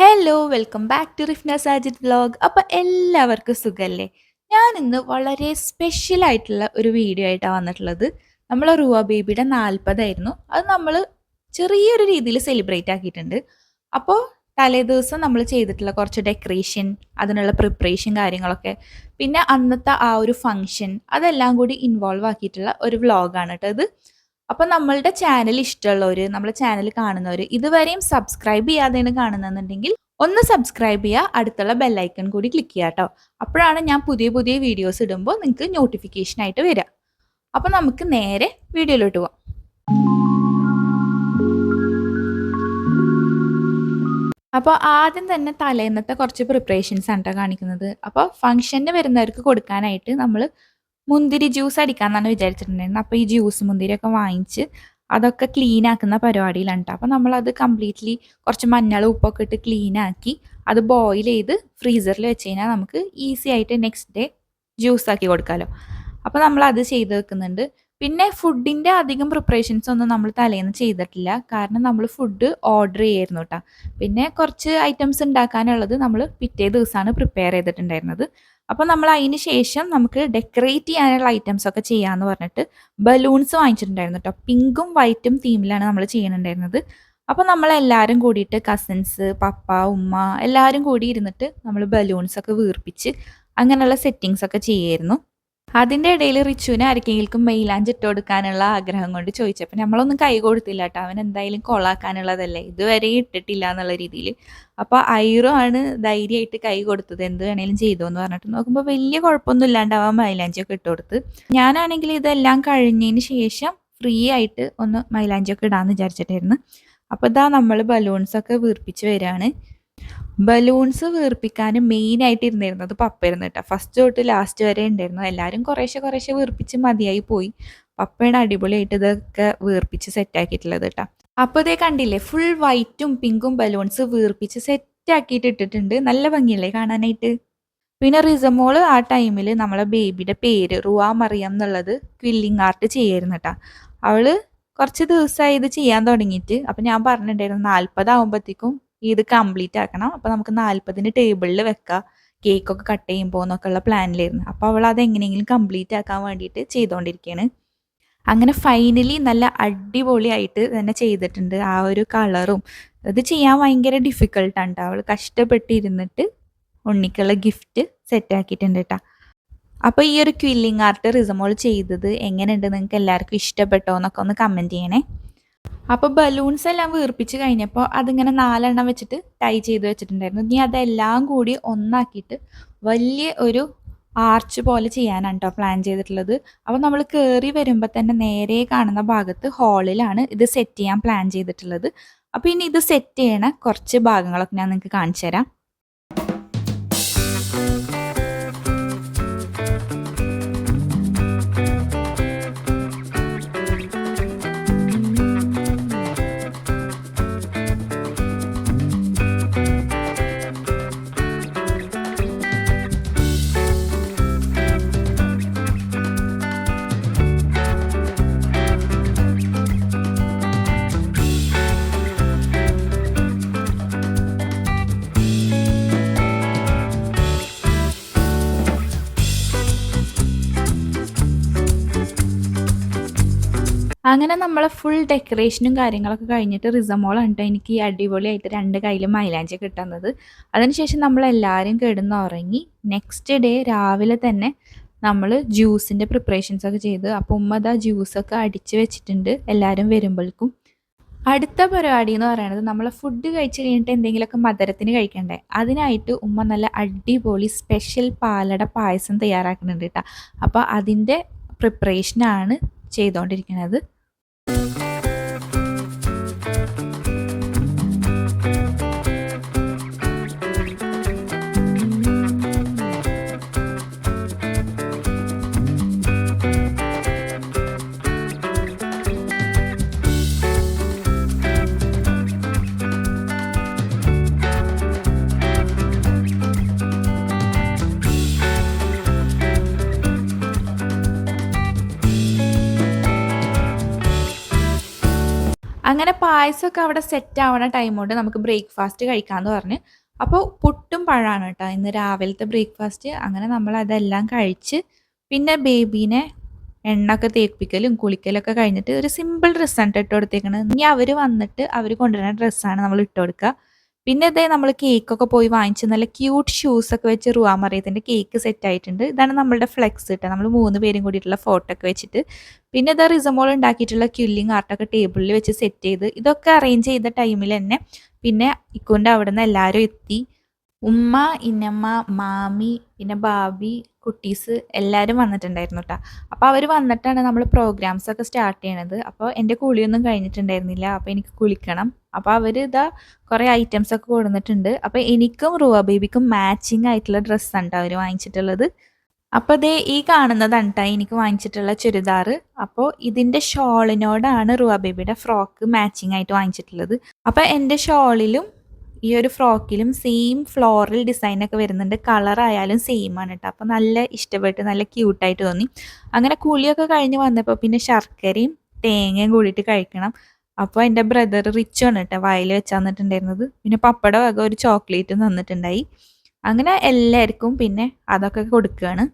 Hello welcome back to Rifna Sajid vlog അപ്പോൾ എല്ലാവർക്കും സുഖമല്ലേ ഞാൻ ഇന്ന് വളരെ സ്പെഷ്യൽ ആയിട്ടുള്ള ഒരു വീഡിയോ ആയിട്ടാണ് വന്നിട്ടുള്ളത്. നമ്മൾ റുവ ബേബിയുടെ നാൽപ്പതായിരുന്നു അത് നമ്മൾ ചെറിയൊരു രീതിയിൽ സെലിബ്രേറ്റ് ആക്കിയിട്ടുണ്ട്. അപ്പോൾ തലേ ദിവസം നമ്മൾ ചെയ്തിട്ടുള്ള കുറച്ച് ഡെക്കറേഷൻ അതിനുള്ള പ്രിപ്പറേഷൻ കാര്യങ്ങളൊക്കെ പിന്നെ അന്നത്തെ ആ ഒരു ഫങ്ഷൻ അതെല്ലാം കൂടി ഇൻവോൾവ് ആക്കിയിട്ടുള്ള ഒരു വ്ലോഗാണ് കേട്ടോ ഇത്. അപ്പോൾ നമ്മളുടെ ചാനൽ ഇഷ്ടമുള്ളവർ നമ്മുടെ ചാനൽ കാണുന്നവർ ഇതുവരെയും സബ്സ്ക്രൈബ് ചെയ്യാതെയാണ് കാണുന്നതെന്നുണ്ടെങ്കിൽ ഒന്ന് സബ്സ്ക്രൈബ് ചെയ്യുക അടുത്തുള്ള ബെല്ലൈക്കൺ കൂടി ക്ലിക്ക് ചെയ്യുക കേട്ടോ അപ്പോഴാണ് ഞാൻ പുതിയ പുതിയ വീഡിയോസ് ഇടുമ്പോൾ നിങ്ങൾക്ക് നോട്ടിഫിക്കേഷൻ ആയിട്ട് വരിക. അപ്പോൾ നമുക്ക് നേരെ വീഡിയോയിലോട്ട് പോവാം. അപ്പോൾ ആദ്യം തന്നെ തലേന്നത്തെ കുറച്ച് പ്രിപ്പറേഷൻസ് ആണ് കേട്ടോ കാണിക്കുന്നത്. അപ്പോൾ ഫംഗ്ഷന് വരുന്നവർക്ക് കൊടുക്കാനായിട്ട് നമ്മൾ മുന്തിരി ജ്യൂസ് അടിക്കാമെന്നാണ് വിചാരിച്ചിട്ടുണ്ടായിരുന്നത്. അപ്പോൾ ഈ ജ്യൂസ് മുന്തിരിയൊക്കെ വാങ്ങിച്ച് അതൊക്കെ ക്ലീൻ ആക്കുന്ന പരിപാടിയിലാണ് കേട്ടോ അപ്പോൾ നമ്മളത് കംപ്ലീറ്റ്ലി കുറച്ച് മഞ്ഞൾ ഉപ്പൊക്കെ ഇട്ട് ക്ലീൻ ആക്കി അത് ബോയിൽ ചെയ്ത് ഫ്രീസറിൽ വെച്ച് കഴിഞ്ഞാൽ നമുക്ക് ഈസി ആയിട്ട് നെക്സ്റ്റ് ഡേ ജ്യൂസ് ആക്കി കൊടുക്കാമല്ലോ അപ്പോൾ നമ്മൾ അത് ചെയ്ത് വെക്കുന്നുണ്ട്. പിന്നെ ഫുഡിന്റെ അധികം പ്രിപ്പറേഷൻസ് ഒന്നും നമ്മൾ തലേന്ന് ചെയ്തിട്ടില്ല. കാരണം നമ്മൾ ഫുഡ് ഓർഡർ ചെയ്യായിരുന്നു കേട്ടോ പിന്നെ കുറച്ച് ഐറ്റംസ് ഉണ്ടാക്കാനുള്ളത് നമ്മൾ പിറ്റേ ദിവസമാണ് പ്രിപ്പയർ ചെയ്തിട്ടുണ്ടായിരുന്നത്. അപ്പോൾ നമ്മൾ അതിന് ശേഷം നമുക്ക് ഡെക്കറേറ്റ് ചെയ്യാനുള്ള ഐറ്റംസ് ഒക്കെ ചെയ്യാമെന്ന് പറഞ്ഞിട്ട് ബലൂൺസ് വാങ്ങിച്ചിട്ടുണ്ടായിരുന്നു കേട്ടോ പിങ്കും വൈറ്റും തീമിലാണ് നമ്മൾ ചെയ്യുന്നുണ്ടായിരുന്നത് അപ്പോൾ നമ്മളെല്ലാവരും കൂടിയിട്ട് കസിൻസ് പപ്പ ഉമ്മ എല്ലാവരും കൂടി ഇരുന്നിട്ട് നമ്മൾ ബലൂൺസ് ഒക്കെ വീർപ്പിച്ച് അങ്ങനെയുള്ള സെറ്റിങ്സ് ഒക്കെ ചെയ്യായിരുന്നു. അതിന്റെ ഇടയിൽ റിച്ചുവിനെ ആർക്കെങ്കിലും മെയിലാഞ്ച് ഇട്ട് കൊടുക്കാനുള്ള ആഗ്രഹം കൊണ്ട് ചോദിച്ചപ്പോൾ നമ്മളൊന്നും കൈ കൊടുത്തില്ല കേട്ടോ അവൻ എന്തായാലും കൊള്ളാക്കാനുള്ളതല്ലേ ഇതുവരെ ഇട്ടിട്ടില്ല എന്നുള്ള രീതിയിൽ. അപ്പോൾ ഐറോ ആണ് ധൈര്യമായിട്ട് കൈ കൊടുത്തത്. എന്ത് വേണേലും ചെയ്തു എന്ന് പറഞ്ഞിട്ട് നോക്കുമ്പോൾ വലിയ കുഴപ്പമൊന്നും ഇല്ലാണ്ട് അവൻ മൈലാഞ്ചിയൊക്കെ ഇട്ട് കൊടുത്ത്. ഞാനാണെങ്കിൽ ഇതെല്ലാം കഴിഞ്ഞതിന് ശേഷം ഫ്രീ ആയിട്ട് ഒന്ന് മൈലാഞ്ചിയൊക്കെ ഇടാമെന്ന് വിചാരിച്ചിട്ടായിരുന്നു. അപ്പോൾ ഇതാ നമ്മൾ ബലൂൺസൊക്കെ വീർപ്പിച്ച് വരികയാണ് ബലൂൺസ് വീർപ്പിക്കാൻ മെയിനായിട്ട് ഇരുന്നിരുന്നത് പപ്പയായിരുന്നു കേട്ടോ. ഫസ്റ്റ് തൊട്ട് ലാസ്റ്റ് വരെ ഉണ്ടായിരുന്നു. എല്ലാവരും കുറേശ്ശെ കുറേശ്ശെ വീർപ്പിച്ച് മതിയായി പോയി. പപ്പയാണ് അടിപൊളിയായിട്ട് ഇതൊക്കെ വീർപ്പിച്ച് സെറ്റാക്കിയിട്ടുള്ളത് കേട്ടോ. അപ്പോൾ ഇതേ കണ്ടില്ലേ ഫുൾ വൈറ്റും പിങ്കും ബലൂൺസ് വീർപ്പിച്ച് സെറ്റാക്കിയിട്ട് ഇട്ടിട്ടുണ്ട്. നല്ല ഭംഗിയല്ലേ കാണാനായിട്ട്? പിന്നെ റിസമോൾ ആ ടൈമിൽ നമ്മളെ ബേബിയുടെ പേര് റുവാ മറിയം എന്നുള്ളത് ക്വില്ലിങ് ആർട്ട് ചെയ്യായിരുന്നു കേട്ടോ. അവൾ കുറച്ച് ദിവസമായി ഇത് ചെയ്യാൻ തുടങ്ങിയിട്ട്. അപ്പം ഞാൻ പറഞ്ഞിട്ടുണ്ടായിരുന്നു നാൽപ്പതാവുമ്പോഴത്തേക്കും ഇത് കംപ്ലീറ്റ് ആക്കണം. അപ്പോൾ നമുക്ക് നാൽപ്പതിന് ടേബിളിൽ വെക്കാം. കേക്കൊക്കെ കട്ട് ചെയ്യുമ്പോൾ എന്നൊക്കെ ഉള്ള പ്ലാനിലായിരുന്നു അപ്പോൾ അവൾ അത് എങ്ങനെയെങ്കിലും കംപ്ലീറ്റ് ആക്കാൻ വേണ്ടിയിട്ട് ചെയ്തുകൊണ്ടിരിക്കുകയാണ് അങ്ങനെ ഫൈനലി നല്ല അടിപൊളിയായിട്ട് തന്നെ ചെയ്തിട്ടുണ്ട് ആ ഒരു കളറും അത് ചെയ്യാൻ ഭയങ്കര ഡിഫിക്കൾട്ടാണ് അവൾ കഷ്ടപ്പെട്ടിരുന്നിട്ട് ഉണ്ണിക്കുള്ള ഗിഫ്റ്റ് സെറ്റ് ആക്കിയിട്ടുണ്ട് കേട്ടോ അപ്പോൾ ഈ ഒരു ക്വില്ലിങ് ആർട്ട് റിസമോൾ ചെയ്തത് എങ്ങനെയുണ്ട്? നിങ്ങൾക്ക് എല്ലാവർക്കും ഇഷ്ടപ്പെട്ടോ എന്നൊക്കെ ഒന്ന് കമന്റ് ചെയ്യണേ. അപ്പോൾ ബലൂൺസ് എല്ലാം വീർപ്പിച്ച് കഴിഞ്ഞപ്പോൾ അതിങ്ങനെ നാലെണ്ണം വെച്ചിട്ട് ടൈ ചെയ്ത് വെച്ചിട്ടുണ്ടായിരുന്നു. ഇനി അതെല്ലാം കൂടി ഒന്നാക്കിയിട്ട് വലിയ ഒരു ആർച്ച് പോലെ ചെയ്യാനാണ് കേട്ടോ പ്ലാൻ ചെയ്തിട്ടുള്ളത്. അപ്പോൾ നമ്മൾ കയറി വരുമ്പോൾ തന്നെ നേരെ കാണുന്ന ഭാഗത്ത് ഹാളിലാണ് ഇത് സെറ്റ് ചെയ്യാൻ പ്ലാൻ ചെയ്തിട്ടുള്ളത്. അപ്പോൾ ഇനി ഇത് സെറ്റ് ചെയ്യണ കുറച്ച് ഭാഗങ്ങളൊക്കെ ഞാൻ നിങ്ങൾക്ക് കാണിച്ചു തരാം. അങ്ങനെ നമ്മളെ ഫുൾ ഡെക്കറേഷനും കാര്യങ്ങളൊക്കെ കഴിഞ്ഞിട്ട് റിസമോളാണ് കേട്ടോ എനിക്ക് ഈ അടിപൊളിയായിട്ട് രണ്ട് കയ്യിലും മൈലാഞ്ചി കിട്ടുന്നത് അതിനുശേഷം നമ്മളെല്ലാവരും കിടന്നുറങ്ങി നെക്സ്റ്റ് ഡേ രാവിലെ തന്നെ നമ്മൾ ജ്യൂസിന്റെ പ്രിപ്പറേഷൻസ് ഒക്കെ ചെയ്ത് അപ്പോൾ ഉമ്മ ആ ജ്യൂസൊക്കെ അടിച്ച് വെച്ചിട്ടുണ്ട്. എല്ലാവരും വരുമ്പോഴേക്കും അടുത്ത പരിപാടി എന്ന് പറയുന്നത് നമ്മൾ ഫുഡ് കഴിച്ച് കഴിഞ്ഞിട്ട് എന്തെങ്കിലുമൊക്കെ മധുരത്തിന് കഴിക്കണ്ടേ? അതിനായിട്ട് ഉമ്മ നല്ല അടിപൊളി സ്പെഷ്യൽ പാലട പായസം തയ്യാറാക്കുന്നുണ്ട് കേട്ടോ അപ്പോൾ അതിന്റെ പ്രിപ്പറേഷനാണ് ചെയ്തുകൊണ്ടിരിക്കുന്നത് അങ്ങനെ പായസമൊക്കെ അവിടെ സെറ്റ് ആവണ ടൈം കൊണ്ട് നമുക്ക് ബ്രേക്ക്ഫാസ്റ്റ് കഴിക്കാമെന്ന് പറഞ്ഞ്. അപ്പോൾ പുട്ടും പഴമാണ് കേട്ടോ. ഇന്ന് രാവിലത്തെ ബ്രേക്ക്ഫാസ്റ്റ് അങ്ങനെ നമ്മൾ അതെല്ലാം കഴിച്ച് പിന്നെ ബേബീനെ എണ്ണൊക്കെ തേപ്പിക്കലും കുളിക്കലൊക്കെ കഴിഞ്ഞിട്ട് ഒരു സിമ്പിൾ ഡ്രസ്സാണ് ഇട്ട് കൊടുത്തേക്കണത്. ഇനി അവർ വന്നിട്ട് അവർ കൊണ്ടുവരുന്ന ഡ്രസ്സാണ് നമ്മൾ ഇട്ട് കൊടുക്കുക. പിന്നെ ഇതേ നമ്മൾ കേക്കൊക്കെ പോയി വാങ്ങിച്ച് നല്ല ക്യൂട്ട് ഒക്കെ വെച്ച് റുവാ മറിയത്തിന്റെ കേക്ക് സെറ്റ് ആയിട്ടുണ്ട്. ഇതാണ് നമ്മളുടെ ഫ്ലെക്സ് കിട്ടുക നമ്മൾ മൂന്ന് പേരും കൂടിയിട്ടുള്ള ഫോട്ടോ ഒക്കെ വെച്ചിട്ട്. പിന്നെ ഇതാ റിസമോൾ ഉണ്ടാക്കിയിട്ടുള്ള ക്യുല്ലിങ് ആർട്ടൊക്കെ ടേബിളിൽ വെച്ച് സെറ്റ് ചെയ്ത്. ഇതൊക്കെ അറേഞ്ച് ചെയ്ത ടൈമിൽ തന്നെ പിന്നെ ഇക്കുന്റെ അവിടെ നിന്ന് എല്ലാവരും എത്തി. ഉമ്മ ഇന്നമ്മ മാമി പിന്നെ ബാബി കുട്ടീസ് എല്ലാവരും വന്നിട്ടുണ്ടായിരുന്നു കേട്ടോ അപ്പോൾ അവർ വന്നിട്ടാണ് നമ്മൾ പ്രോഗ്രാംസ് ഒക്കെ സ്റ്റാർട്ട് ചെയ്യണത്. അപ്പോൾ എന്റെ കുളിയൊന്നും കഴിഞ്ഞിട്ടുണ്ടായിരുന്നില്ല. അപ്പോൾ എനിക്ക് കുളിക്കണം. അപ്പോൾ അവർ ഇതാ കുറേ ഐറ്റംസ് ഒക്കെ കൊടുത്തിട്ടുണ്ട് അപ്പോൾ എനിക്കും റുവ ബേബിക്കും മാച്ചിങ് ആയിട്ടുള്ള ഡ്രസ്സാണ് അവർ വാങ്ങിച്ചിട്ടുള്ളത്. അപ്പോൾ ദേ ഈ കാണുന്നതാണ് കേട്ടോ എനിക്ക് വാങ്ങിച്ചിട്ടുള്ള ചുരിദാർ അപ്പോൾ ഇതിന്റെ ഷോളിനോടാണ് റുവ ബേബിയുടെ ഫ്രോക്ക് മാച്ചിങ് ആയിട്ട് വാങ്ങിച്ചിട്ടുള്ളത്. അപ്പോൾ എന്റെ ഷോളിലും ഈ ഒരു ഫ്രോക്കിലും സെയിം ഫ്ലോറൽ ഡിസൈനൊക്കെ വരുന്നുണ്ട്. കളറായാലും സെയിം ആണ് കേട്ടോ അപ്പോൾ നല്ല ഇഷ്ടപ്പെട്ട് നല്ല ക്യൂട്ടായിട്ട് തോന്നി. അങ്ങനെ കുളിയൊക്കെ കഴിഞ്ഞ് വന്നപ്പോൾ പിന്നെ ശർക്കരയും തേങ്ങയും കൂടിയിട്ട് കഴിക്കണം. അപ്പോൾ എന്റെ ബ്രദർ റിച്ച് ആണ് കേട്ടോ വായിൽ വെച്ച് തന്നിട്ടുണ്ടായിരുന്നത്. പിന്നെ പപ്പട വക ഒരു ചോക്ലേറ്റ് തന്നിട്ടുണ്ടായി. അങ്ങനെ എല്ലാവർക്കും പിന്നെ അതൊക്കെ കൊടുക്കുകയാണ്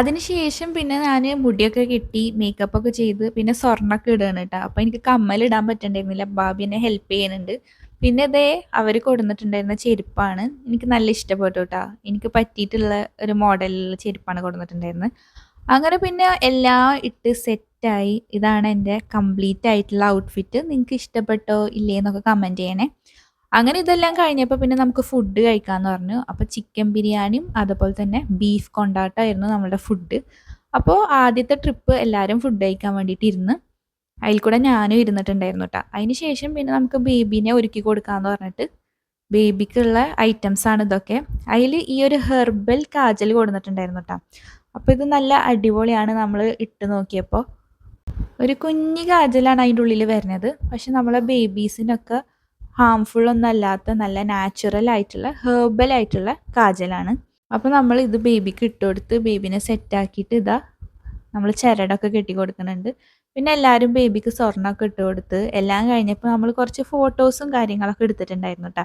അതിനുശേഷം പിന്നെ ഞാൻ മുടിയൊക്കെ കെട്ടി മേക്കപ്പ് ഒക്കെ ചെയ്ത് പിന്നെ സ്വർണമൊക്കെ ഇടുകയാണ് കേട്ടോ അപ്പോൾ എനിക്ക് കമ്മലിടാൻ പറ്റണ്ടായിരുന്നില്ല. ബാബി എന്നെ ഹെൽപ്പ് ചെയ്യുന്നുണ്ട് പിന്നെ ഇതേ അവർ കൊടുന്നിട്ടുണ്ടായിരുന്ന ചെരുപ്പാണ്. എനിക്ക് നല്ല ഇഷ്ടപ്പെട്ടു കേട്ടോ എനിക്ക് പറ്റിയിട്ടുള്ള ഒരു മോഡലിലുള്ള ചെരുപ്പാണ് കൊടുന്നിട്ടുണ്ടായിരുന്നത് അങ്ങനെ പിന്നെ എല്ലാം ഇട്ട് സെറ്റായി ഇതാണ് എന്റെ കംപ്ലീറ്റ് ആയിട്ടുള്ള ഔട്ട്ഫിറ്റ് നിങ്ങൾക്ക് ഇഷ്ടപ്പെട്ടോ ഇല്ലേ എന്നൊക്കെ കമന്റ് ചെയ്യണേ. അങ്ങനെ ഇതെല്ലാം കഴിഞ്ഞപ്പോൾ പിന്നെ നമുക്ക് ഫുഡ് കഴിക്കാമെന്ന് പറഞ്ഞു. അപ്പോൾ ചിക്കൻ ബിരിയാണിയും അതുപോലെ തന്നെ ബീഫ് കൊണ്ടാട്ടമായിരുന്നു നമ്മുടെ ഫുഡ് അപ്പോൾ ആദ്യത്തെ ട്രിപ്പ് എല്ലാവരും ഫുഡ് കഴിക്കാൻ വേണ്ടിയിട്ട് ഇരുന്ന് അതിൽ കൂടെ ഞാനും ഇരുന്നിട്ടുണ്ടായിരുന്നു കേട്ടോ അതിന് ശേഷം പിന്നെ നമുക്ക് ബേബീനെ ഒരുക്കി കൊടുക്കാമെന്ന് പറഞ്ഞിട്ട് ബേബിക്കുള്ള ഐറ്റംസ് ആണ് ഇതൊക്കെ. അതിൽ ഈ ഒരു ഹെർബൽ കാജൽ കൊടുത്തിട്ടുണ്ടായിരുന്നു കേട്ടോ അപ്പോൾ ഇത് നല്ല അടിപൊളിയാണ് നമ്മൾ ഇട്ട് നോക്കിയപ്പോൾ ഒരു കുഞ്ഞി കാജലാണ് അതിന്റെ ഉള്ളിൽ വരുന്നത്. പക്ഷെ നമ്മളെ ബേബീസിനൊക്കെ ഹാംഫുൾ ഒന്നും അല്ലാത്ത നല്ല നാച്ചുറൽ ആയിട്ടുള്ള ഹേർബൽ ആയിട്ടുള്ള കാജലാണ്. അപ്പോൾ നമ്മൾ ഇത് ബേബിക്ക് ഇട്ട് കൊടുത്ത് ബേബിനെ സെറ്റാക്കിയിട്ട് ഇതാ നമ്മൾ ചരടൊക്കെ കെട്ടി കൊടുക്കുന്നുണ്ട്. പിന്നെ എല്ലാവരും ബേബിക്ക് സ്വർണമൊക്കെ ഇട്ട് കൊടുത്ത് എല്ലാം കഴിഞ്ഞപ്പോൾ നമ്മൾ കുറച്ച് ഫോട്ടോസും കാര്യങ്ങളൊക്കെ എടുത്തിട്ടുണ്ടായിരുന്നു കേട്ടോ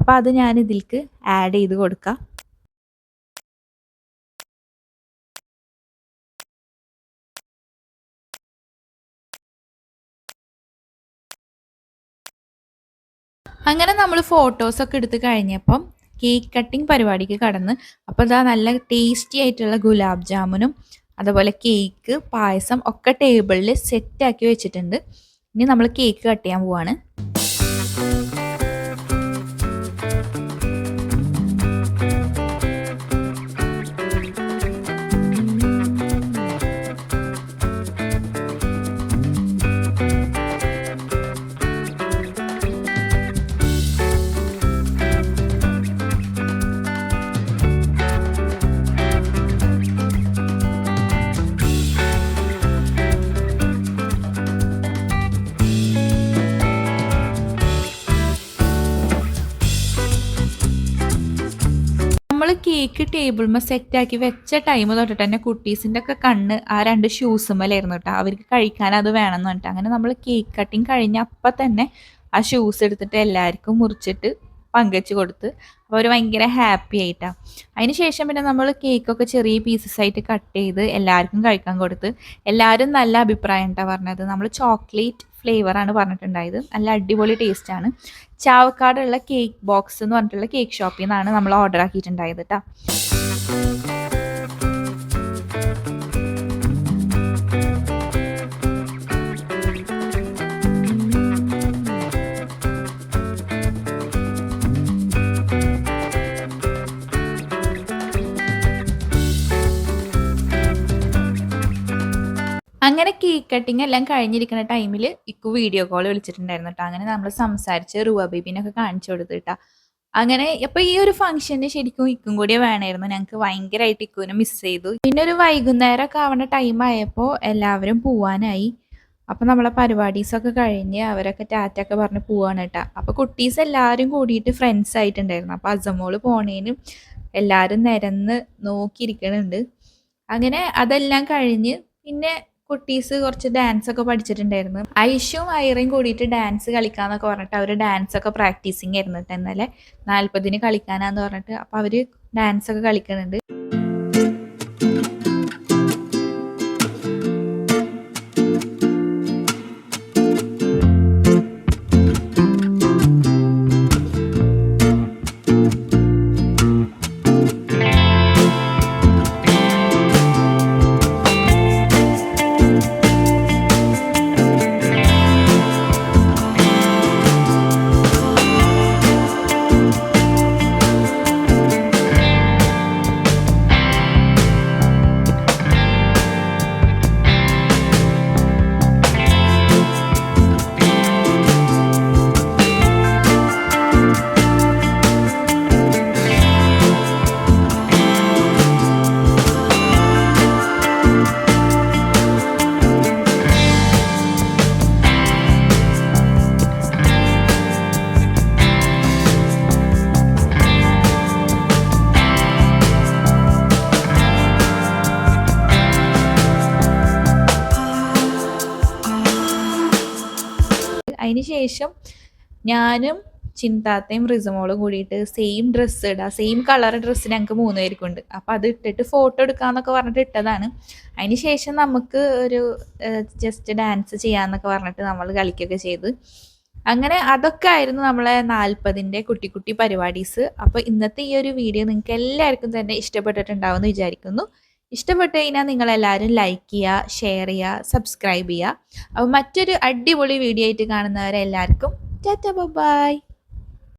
അപ്പോൾ അത് ഞാൻ ഇതിലേക്ക് ആഡ് ചെയ്ത് കൊടുക്കാം. അങ്ങനെ നമ്മൾ ഫോട്ടോസൊക്കെ എടുത്ത് കഴിഞ്ഞപ്പം കേക്ക് കട്ടിംഗ് പരിപാടിക്ക് കടന്ന്. അപ്പോൾ ഇതാ നല്ല ടേസ്റ്റി ആയിട്ടുള്ള ഗുലാബ് ജാമുനും അതുപോലെ കേക്ക് പായസം ഒക്കെ ടേബിളിൽ സെറ്റാക്കി വെച്ചിട്ടുണ്ട്. ഇനി നമ്മൾ കേക്ക് കട്ട് ചെയ്യാൻ പോവാണ്. കേക്ക് ടേബിൾമ സെറ്റാക്കി വെച്ച ടൈം തൊട്ടിട്ട് തന്നെ കുട്ടീസിന്റെ ഒക്കെ കണ്ണ് ആ രണ്ട് ഷൂസുമ്മലായിരുന്നു കേട്ടോ അവർക്ക് കഴിക്കാൻ അത് വേണമെന്ന് പറഞ്ഞിട്ട്. അങ്ങനെ നമ്മൾ കേക്ക് കട്ടിങ് കഴിഞ്ഞ അപ്പം തന്നെ ആ ഷൂസ് എടുത്തിട്ട് എല്ലാവർക്കും മുറിച്ചിട്ട് പങ്കുവെച്ച് കൊടുത്ത് അപ്പോൾ അവർ ഭയങ്കര ഹാപ്പി ആയിട്ടാണ് അതിന് ശേഷം പിന്നെ നമ്മൾ കേക്കൊക്കെ ചെറിയ പീസസ് ആയിട്ട് കട്ട് ചെയ്ത് എല്ലാവർക്കും കഴിക്കാൻ കൊടുത്ത് എല്ലാവരും നല്ല അഭിപ്രായം ഉണ്ടാ പറഞ്ഞത്. നമ്മൾ ചോക്ലേറ്റ് ഫ്ലേവറാണ് പറഞ്ഞിട്ടുണ്ടായത്. നല്ല അടിപൊളി ടേസ്റ്റ് ആണ്. ചാവക്കാടുള്ള കേക്ക് ബോക്സ് എന്ന് പറഞ്ഞിട്ടുള്ള കേക്ക് ഷോപ്പിൽ നിന്നാണ് നമ്മൾ ഓർഡർ ആക്കിയിട്ടുണ്ടായത് കേട്ടോ അങ്ങനെ കേക്ക് കട്ടിങ് എല്ലാം കഴിഞ്ഞിരിക്കുന്ന ടൈമിൽ ഇക്കു വീഡിയോ കോൾ വിളിച്ചിട്ടുണ്ടായിരുന്നു കേട്ടോ അങ്ങനെ നമ്മൾ സംസാരിച്ച് റുവ ബേബിനൊക്കെ കാണിച്ചു കൊടുത്തിട്ടാ അങ്ങനെ അപ്പൊ ഈ ഒരു ഫംഗ്ഷന് ശരിക്കും ഇക്കും കൂടി വേണമായിരുന്നു ഞങ്ങൾക്ക് ഭയങ്കരമായിട്ട് ഇക്കുവിനെ മിസ് ചെയ്തു. പിന്നെ ഒരു വൈകുന്നേരം ഒക്കെ ആവുന്ന ടൈം ആയപ്പോൾ എല്ലാവരും പോവാനായി. അപ്പൊ നമ്മളെ പരിപാടീസൊക്കെ കഴിഞ്ഞ് അവരൊക്കെ ടാറ്റ ഒക്കെ പറഞ്ഞ് പോവാണ് കേട്ടോ അപ്പൊ കുട്ടീസ് എല്ലാവരും കൂടിയിട്ട് ഫ്രണ്ട്സ് ആയിട്ടുണ്ടായിരുന്നു. അപ്പൊ അസമോൾ പോണേനും എല്ലാവരും നിരന്ന് നോക്കിയിരിക്കണുണ്ട്. അങ്ങനെ അതെല്ലാം കഴിഞ്ഞ് പിന്നെ കുട്ടീസ് കുറച്ച് ഡാൻസ് ഒക്കെ പഠിച്ചിട്ടുണ്ടായിരുന്നു. ഐഷും ഐറയും കൂടിയിട്ട് ഡാൻസ് കളിക്കാന്നൊക്കെ പറഞ്ഞിട്ട് അവർ ഡാൻസ് ഒക്കെ പ്രാക്ടീസിങ് ആയിരുന്നു ഇന്നലെ. നാൽപ്പതിന് കളിക്കാനാന്ന് പറഞ്ഞിട്ട്. അപ്പൊ അവർ ഡാൻസ് ഒക്കെ കളിക്കുന്നുണ്ട്. അതിന് ശേഷം ഞാനും ചിന്താത്തയും റിസമോളും കൂടിയിട്ട് സെയിം ഡ്രസ്സ് ഇടുക സെയിം കളർ ഡ്രസ്സ് ഞങ്ങൾക്ക് മൂന്ന് പേർക്കും ഉണ്ട് അപ്പോൾ അത് ഇട്ടിട്ട് ഫോട്ടോ എടുക്കാന്നൊക്കെ പറഞ്ഞിട്ട് ഇട്ടതാണ്. അതിന് ശേഷം നമുക്ക് ഒരു ജസ്റ്റ് ഡാൻസ് ചെയ്യാന്നൊക്കെ പറഞ്ഞിട്ട് നമ്മൾ കളിക്കുകയൊക്കെ ചെയ്ത്. അങ്ങനെ അതൊക്കെ ആയിരുന്നു നമ്മളെ നാൽപ്പതിന്റെ കുട്ടി കുട്ടി പരിപാടീസ്. അപ്പോൾ ഇന്നത്തെ ഈ ഒരു വീഡിയോ നിങ്ങൾക്ക് എല്ലാവർക്കും തന്നെ ഇഷ്ടപ്പെട്ടിട്ടുണ്ടാവുമെന്ന് വിചാരിക്കുന്നു. ഇഷ്ടപ്പെട്ടു കഴിഞ്ഞാൽ നിങ്ങളെല്ലാവരും ലൈക്ക് ചെയ്യുക ഷെയർ ചെയ്യുക സബ്സ്ക്രൈബ് ചെയ്യുക. അപ്പോൾ മറ്റൊരു അടിപൊളി വീഡിയോ ആയിട്ട് കാണുന്നവരെ എല്ലാവർക്കും ടാറ്റ ബൈ